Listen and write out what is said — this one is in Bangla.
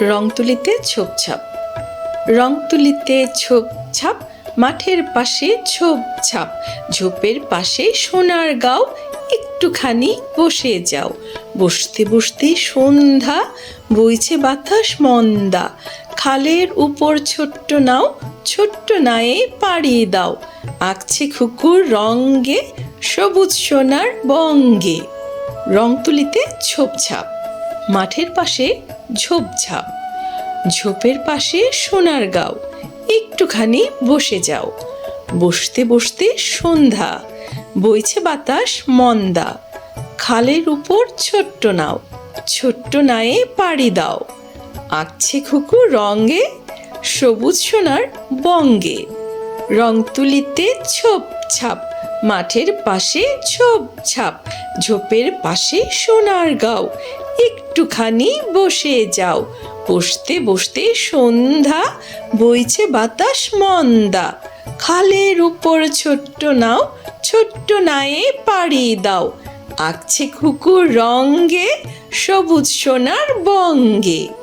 রং তুলিতে ছোপ ছাপ রং তুলিতে ছোপ ছাপ মাঠের পাশে ছোপ ছাপ ঝোপের পাশে সোনার গাও, একটুখানি বসে যাও। বসতে বসতে সন্ধ্যা, বইছে বাতাস মন্দা। খালের উপর ছোট্ট নাও, ছোট্ট নায়ে পাড়িয়ে দাও। আঁকছে খুকুর রঙ্গে, সবুজ সোনার বঙ্গে। রং তুলিতে ছোপ ছাপ মাঠের পাশে ঝোপঝাপ ঝোপের পাশে সোনার গাও। একটুখানি বসে যাও। বসতে বসতে সন্ধ্যা। বইছে বাতাস মন্দা। খালের উপর ছোট্ট নাও। ছোট্ট নায়ে পাড়ি দাও। আঁকছে খুকু রঙে সবুজ সোনার বঙ্গে। রং তুলিতে ছোপ ছাপ মাঠের পাশে ছোপ ছাপ ঝোপের পাশে সোনার গাও, একটুখানি বসে যাও, বসতে বসতে সন্ধ্যা, বইছে বাতাস মন্দা, খালের উপর ছোট্ট নাও, ছোট্ট নায়ে পাড়ি দাও, আঁকছে কুকুর রঙ্গে সবুজ সোনার বঙ্গে।